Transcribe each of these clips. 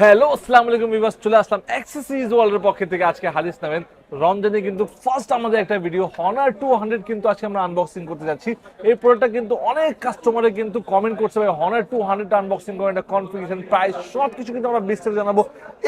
Hello আসসালামু আলাইকুম বিবাস চলে আসলাম অ্যাক্সেসরিজ ওয়ার্ল্ডের পক্ষ থেকে আজকে হাদিস নামেন রমজানে কিন্তু ফার্স্ট আমাদের একটা ভিডিও হনার টু হান্ড্রেড কিন্তু আজকে আমরা আনবক্সিং করতে যাচ্ছি। এই প্রোডাক্টটা কিন্তু অনেক কাস্টমারে কিন্তু কমেন্ট করছে ভাই হনার টু হান্ড্রেড আনবক্সিং করেন এটা কনফিগারেশন প্রাইস সব কিছু কিন্তু আমরা বিস্তারিত জানাব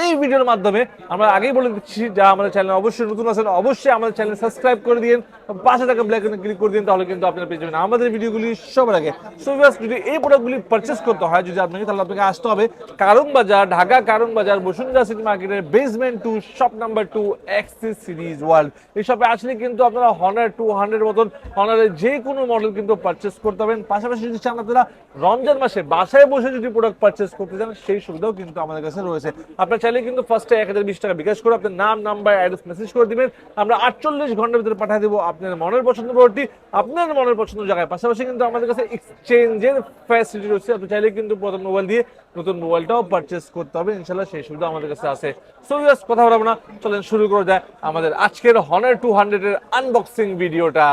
এই ভিডিওর মাধ্যমে। আমরা আগেই বলে দিচ্ছি যা আমাদের চ্যানেল অবশ্যই নতুন আছেন, অবশ্যই আমাদের চ্যানেল সাবস্ক্রাইব করে দিন পাশে থাকা ব্ল্যাক ক্লিক করে দিন তাহলে কিন্তু আপনারা পেয়ে যাবেন আমাদের ভিডিওগুলি সবার আগে। সো যদি এই প্রোডাক্টগুলি পারচেস করতে হয়, যদি আপনাকে, তাহলে আপনাকে আসতে হবে কারণ বাজার, ঢাকা কারণ বাজার, বসুন্ধরা সিটি মার্কেটের basement two shop number two Axis series world এই শপে আসলে কিন্তু আপনারা হনার টু হান্ড্রেড মতন হনারের যে কোনো মডেল কিন্তু পারচেস করতে পারবেন। পাশাপাশি যদি চান আপনারা রমজান মাসে বাসায় বসে যদি প্রোডাক্ট পারচেস করতে চান, সেই সুবিধাও কিন্তু আমাদের কাছে রয়েছে। আপনার চাইলে কিন্তু ফার্স্টে এক হাজার বিশ টাকা বিকাশ করে আপনার নাম নাম্বার অ্যাড্রেস মেসেজ করে দিবেন। আমরা আটচল্লিশ ঘণ্টার ভিতরে পাঠিয়ে দেবো আপনার মনের পছন্দ প্রোডাক্টটি আপনার মনের পছন্দ জায়গায়। পাশাপাশি কিন্তু আমাদের কাছে এক্সচেঞ্জের ফ্যাসিলিটি রয়েছে। আপনি চাইলে কিন্তু প্রথম মোবাইল দিয়ে নতুন মোবাইলটাও পারচেস করতে হবে ইনশাল্লাহ সেই সুবিধা আমাদের কাছে আছে। সো ইয়াস কথা বলব না। চলেন শুরু করে যায় আমাদের আজকের হনার টু হান্ড্রেডের আনবক্সিং ভিডিওটা।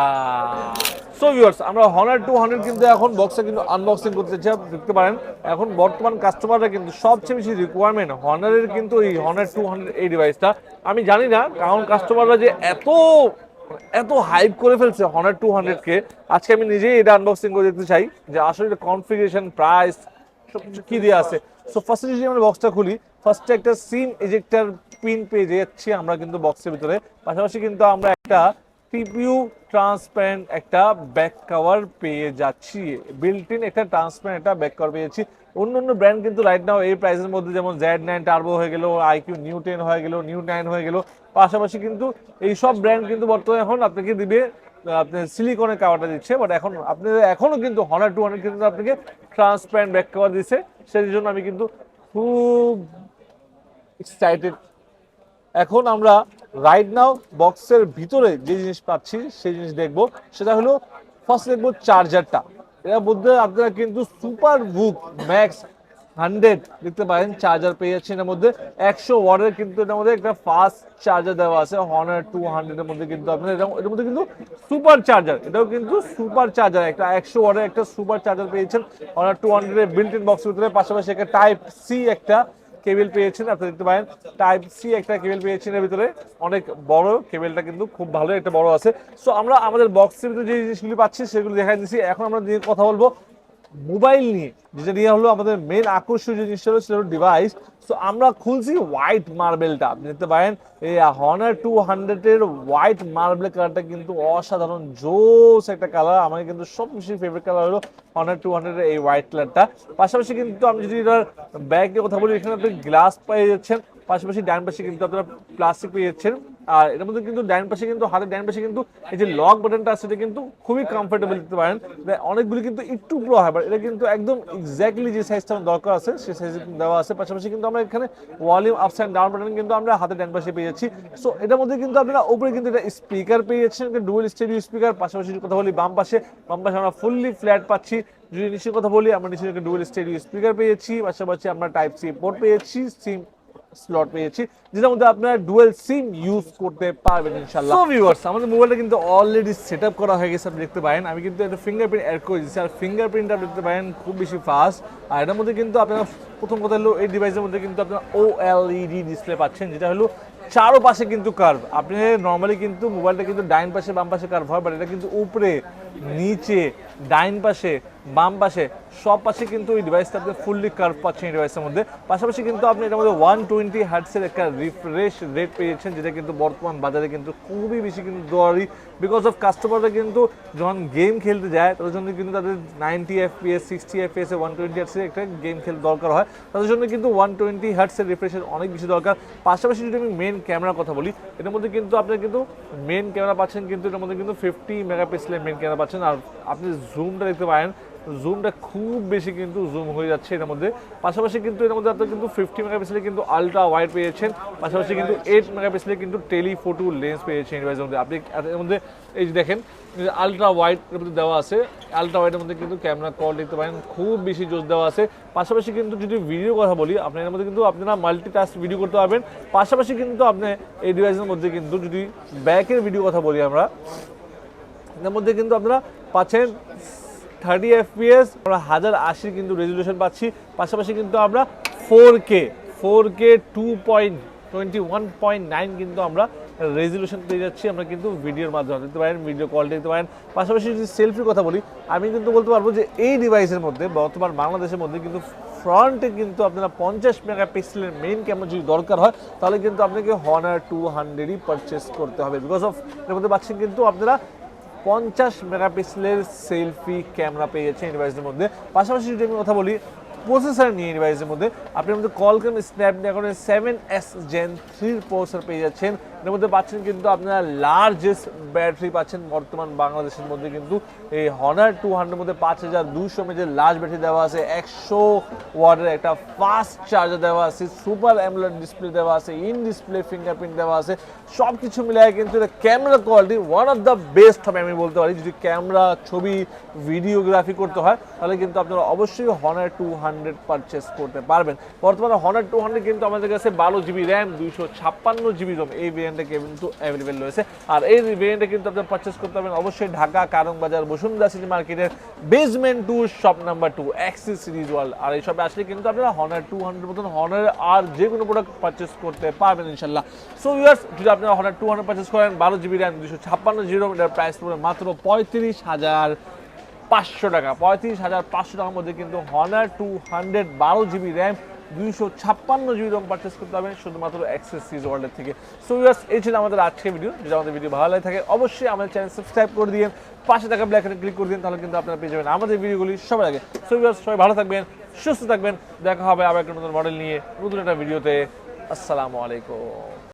সো ভিউয়ার্স আমরা হনার টু হান্ড্রেড কিন্তু এখন বক্সে কিন্তু আনবক্সিং করতে চাই, দেখতে পারেন। এখন বর্তমান কাস্টমাররা কিন্তু সবচেয়ে বেশি রিকোয়ারমেন্ট হনারের কিন্তু এই হনার টু হান্ড্রেড এই ডিভাইসটা আমি জানি না, কারণ কাস্টমাররা যে এত এত হাইপ করে ফেলছে হনার টু হান্ড্রেড কে আজকে আমি নিজেই এটা আনবক্সিং করে দেখতে চাই যে আসলে কনফিগারেশন প্রাইস সবকিছু কি দিয়ে আছে। সো ফার্স্টে যদি আমরা বক্সটা খুলি ফার্স্টে একটা সিম এজেক্টর পিন পেয়ে যাচ্ছি আমরা কিন্তু বক্সের ভিতরে। পাশাপাশি কিন্তু আমরা একটা টিপিউ ট্রান্সপারেন্ট একটা ব্যাক কভার পেয়ে যাচ্ছি। বিল্ট ইন একটা ট্রান্সপারেন্ট একটা ব্যাক কভার পেয়েছি অন্য অন্য ব্র্যান্ড কিন্তু রাইট নাও এই প্রাইসের মধ্যে যেমন জেড নাইন টার্বো হয়ে গেল আইকিউ নিউ টেন হয়ে গেল নিউ নাইন হয়ে গেল। পাশাপাশি কিন্তু এই সব ব্র্যান্ড কিন্তু বর্তমানে এখন আপনাকে দিবে, আপনার সিলিকনের কাভারটা দিচ্ছে। বাট এখন আপনি এখনও কিন্তু হনার টু হান্ড্রেড কিন্তু আপনাকে ট্রান্সপারেন্ট ব্যাক কভার দিচ্ছে। সেই জন্য আমি কিন্তু খুব এক্সাইটেড এখন আমরা রাইট নাও বক্সের ভিতরে যে জিনিস পাচ্ছি, সেই জিনিস দেখব। সেটা হলো ফার্স্ট দেখব চার্জারটা এর মধ্যে আপনারা কিন্তু সুপার বুক ম্যাক্স হান্ড্রেড দেখতে পারেন চার্জার পেয়ে যাচ্ছেন এর মধ্যে। একশো ওয়ার্ডের কিন্তু এটার মধ্যে একটা ফাস্ট চার্জার দেওয়া আছে হনার টু হান্ড্রেডের মধ্যে কিন্তু আপনার এটা এটার মধ্যে কিন্তু সুপার চার্জার এটাও কিন্তু সুপার চার্জার একটা একশো ওয়ার্ডের একটা সুপার চার্জার পেয়েছেন। হনার টু হান্ড্রেডের বিল্ট ইন বক্সের ভিতরে। পাশাপাশি একটা টাইপ সি একটা কেবল পেয়েছেন, আপনি দেখতে পারেন। টাইপ সি একটা কেবল পেয়েছেন এর ভিতরে। অনেক বড় কেবলটা কিন্তু খুব ভালো, একটা বড় আছে। সো আমরা আমাদের বক্সের ভিতরে যে জিনিসগুলি পাচ্ছি, সেগুলো দেখাই দিচ্ছি এখন আমরা যে কথা বলব মোবাইল নিয়ে। যেটা নিয়ে হলো আমাদের মেন আকর্ষণীয় জিনিসটা হলো, সেটা হলো ডিভাইস সো আমরা খুলছি হোয়াইট মার্বেলটা আপনি দেখতে পারেন, এই হনার টু হান্ড্রেডের হোয়াইট মার্বেল কালারটা কিন্তু অসাধারণ, জোস একটা কালার আমার কিন্তু সবচেয়ে ফেভারিট কালার হলো হনার টু হান্ড্রেডের এই হোয়াইট কালারটা পাশাপাশি কিন্তু আমি যদি এটার ব্যাগের কথা বলি, এখানে আপনি গ্লাস পেয়ে যাচ্ছেন পাশাপাশি ডান পাশে কিন্তু আপনারা প্লাস্টিক পেয়ে যাচ্ছেন আর এটার মধ্যে কিন্তু ডান পাশে কিন্তু হাতের ডান পাশে কিন্তু এই যে লক বাটনটা আছে, এটা কিন্তু খুবই কমফোর্টেবল দিতে পারেন। অনেকগুলি কিন্তু একটু ব্লো হয় বাট এটা কিন্তু একদম এক্স্যাক্টলি যে সাইজটা আমার দরকার আছে, সেই সাইজে দেওয়া আছে। পাশাপাশি কিন্তু আমরা এখানে volume ups and down button কিন্তু আমরা হাতের ডান পাশে পেয়ে যাচ্ছি সো এটার মধ্যে কিন্তু আপনারা উপরে কিন্তু এটা স্পিকার পেয়ে যাচ্ছেন ডুয়েল স্টেডিও স্পিকার পাশাপাশি কথা বলি বাম পাশে বাম পাশে আমরা ফুললি ফ্ল্যাট পাচ্ছি। যদি নিচের কথা বলি, আমরা নিচে ডুয়েল স্টেডিও স্পিকার পেয়েছি। পাশাপাশি আমরা টাইপ সি পোর্ট পেয়েছি সিম স্লট পেয়েছি, যেটার মধ্যে আপনারা ডুয়েল সিম ইউজ করতে পারবেন ইনশাআল্লাহ। সো ভিউয়ার্স আমাদের মোবাইলটা কিন্তু অলরেডি সেটআপ করা হয়ে গেছে, আপনি দেখতে পারেন। আমি কিন্তু একটা ফিঙ্গারপ্রিন্ট অ্যাড করে দিচ্ছি আর ফিঙ্গারপ্রিন্টটা দেখতে পারেন খুব বেশি ফাস্ট আর এটার মধ্যে কিন্তু আপনারা প্রথম কথা হলো, এই ডিভাইসের মধ্যে কিন্তু আপনারা ও এলইডি ডিসপ্লে পাচ্ছেন, যেটা হলো চারো পাশে কিন্তু কার্ভ আপনি নর্মালি কিন্তু মোবাইলটা কিন্তু ডাইন পাশে বাম পাশে কার্ভ হয় বাট এটা কিন্তু উপরে নিচে, ডাইন পাশে, বাম পাশে, সব পাশে কিন্তু এই ডিভাইসটা আপনি ফুললি কার্ভ পাচ্ছেন এই ডিভাইসের মধ্যে। পাশাপাশি কিন্তু আপনি এটার মধ্যে ওয়ান টোয়েন্টি হার্টসের একটা রিফ্রেশ রেট পেয়েছেন, যেটা কিন্তু বর্তমান বাজারে কিন্তু খুবই বেশি কিন্তু দরই বিকজ অফ কাস্টমাররা কিন্তু যখন গেম খেলতে যায়, তাদের জন্য কিন্তু তাদের ninety FPS sixty FPS one twenty হার্টসের একটা গেম খেলতে দরকার হয়। তাদের জন্য কিন্তু ওয়ান টোয়েন্টি হার্টসের রিফ্রেশের অনেক বেশি দরকার। পাশাপাশি যদি আমি মেন ক্যামেরার কথা বলি, এটার মধ্যে কিন্তু আপনার কিন্তু মেন ক্যামেরা পাচ্ছেন কিন্তু এটার মধ্যে কিন্তু ফিফটি মেগাপিক্সেলের মেন ক্যামেরা পাচ্ছেন। আর আপনি জুমটা দেখতে পারেন। জুমটা খুব বেশি কিন্তু জুম হয়ে যাচ্ছে এর মধ্যে। পাশাপাশি কিন্তু এর মধ্যে আপনার কিন্তু ফিফটি মেগাপিক্সেলের কিন্তু আলট্রা ওয়াইড পেয়েছেন। পাশাপাশি কিন্তু এইট মেগাপিক্সেলের কিন্তু টেলিফোটো লেন্স পেয়েছেন ডিভাইসের মধ্যে। আপনি এর মধ্যে এই যে দেখেন আলট্রা ওয়াইড এর মধ্যে দেওয়া আছে। আলট্রা ওয়াইডের মধ্যে কিন্তু ক্যামেরা কল দেখতে পারেন। খুব বেশি জোস দেওয়া আছে। পাশাপাশি কিন্তু যদি ভিডিও কথা বলি আপনার এর মধ্যে কিন্তু আপনারা মাল্টি টাস্ক ভিডিও করতে পারবেন। পাশাপাশি কিন্তু আপনি এই ডিভাইসের মধ্যে কিন্তু যদি ব্যাকের ভিডিও কথা বলি আমরা এর মধ্যে কিন্তু আপনারা পাচ্ছেন থার্টি এফপিএস আমরা হাজার আশি কিন্তু রেজুলেশন পাচ্ছি। পাশাপাশি কিন্তু আমরা four K four K two point twenty one point nine কিন্তু আমরা রেজলিউশন পেয়ে যাচ্ছি। আমরা কিন্তু ভিডিওর মাধ্যমে দিতে পারেন ভিডিও কল দিতে পারেন। পাশাপাশি যদি সেলফির কথা বলি, আমি কিন্তু বলতে পারব যে এই ডিভাইসের মধ্যে, বর্তমান বাংলাদেশের মধ্যে কিন্তু ফ্রন্টে কিন্তু আপনারা পঞ্চাশ মেগা পিক্সেলের মেইন ক্যামেরা যদি দরকার হয়, তাহলে কিন্তু আপনাকে হনার টু হান্ড্রেডই পারচেস করতে হবে। বিকজ অফ এর মধ্যে পাচ্ছেন কিন্তু আপনারা পঞ্চাশ মেগাপিক্সেলের সেলফি ক্যামেরা পেয়ে যাচ্ছে ডিভাইসের মধ্যে। পাশাপাশি যদি আমি কথা বলি প্রসেসর নিয়ে ডিভাইসের মধ্যে। আপনি আমাদের কলকাম স্ন্যাপড্রাগনের সেভেন এস জেন থ্রির প্রসেসর পেয়ে যাচ্ছেন। এর মধ্যে পাচ্ছেন কিন্তু আপনারা লার্জেস্ট ব্যাটারি পাচ্ছেন বর্তমান বাংলাদেশের মধ্যে কিন্তু। এই হনার টু হান্ড্রেড মধ্যে পাঁচ হাজার দুশো মেজের লার্জ ব্যাটারি দেওয়া আছে। একশো ওয়াটের একটা ফাস্ট চার্জার দেওয়া আছে। সুপার অ্যামুলেট ডিসপ্লে দেওয়া আছে। ইন ডিসপ্লে ফিঙ্গারপ্রিন্ট দেওয়া আছে। সব কিছু মিলিয়ে কিন্তু এটা camera quality one of the best হবে আমি বলতে পারি। যদি ক্যামেরা ছবি ভিডিওগ্রাফি করতে হয়, তাহলে কিন্তু আপনারা অবশ্যই হনার টু হান্ড্রেড পারচেস করতে পারবেন। বর্তমানে হনার টু হান্ড্রেড কিন্তু আমাদের কাছে বারো জিবি র্যাম দুইশো ছাপ্পান্ন জিবি রোম এই ভেরিয়েন্টে কিন্তু অ্যাভেলেবেল রয়েছে। আর এই ভেরিয়েন্টে কিন্তু আপনারা পারচেস করতে পারবেন অবশ্যই ঢাকা কারং বাজার বসুন্ধরা সিটি মার্কেটের basement two shop number two Axis series world আর এই সবে আসলে কিন্তু আপনারা হনার টু হান্ড্রেড মতন হনার আর যে কোনো প্রোডাক্ট পারচেস করতে পারবেন ইনশাল্লাহ সো ইয়ার্স যদি আপনারা হনার টু হান্ড্রেড পারচেস করেন, বারো জিবি র্যাম দুশো ছাপ্পান্ন জিবি জিরো এটার প্রাইস পড়বে মাত্র পঁয়ত্রিশ হাজার পাঁচশো টাকা। পঁয়ত্রিশ হাজার পাঁচশো টাকার মধ্যে কিন্তু হনার টু হান্ড্রেড বারো জিবি র্যাম দুইশো ছাপ্পান্ন জিবি রম পারচেস করতে পারবেন শুধুমাত্র অ্যাক্সেস সিজ ওয়ার্ল্ডের থেকে। সো ইয়ার্স এই ছিল আমাদের আজকের ভিডিও যদি আমাদের ভিডিও ভালো লাগে থাকে, অবশ্যই আমাদের চ্যানেল সাবস্ক্রাইব করে দিন পাশে থাকা ব্ল্যাক ক্লিক করে দিন তাহলে কিন্তু আপনারা পেয়ে যাবেন আমাদের ভিডিওগুলি সবার আগে। সো ইয়ার্স সবাই ভালো থাকবেন, সুস্থ থাকবেন। দেখা হবে আবার একটা নতুন মডেল নিয়ে নতুন একটা ভিডিওতে আসসালামু আলাইকুম।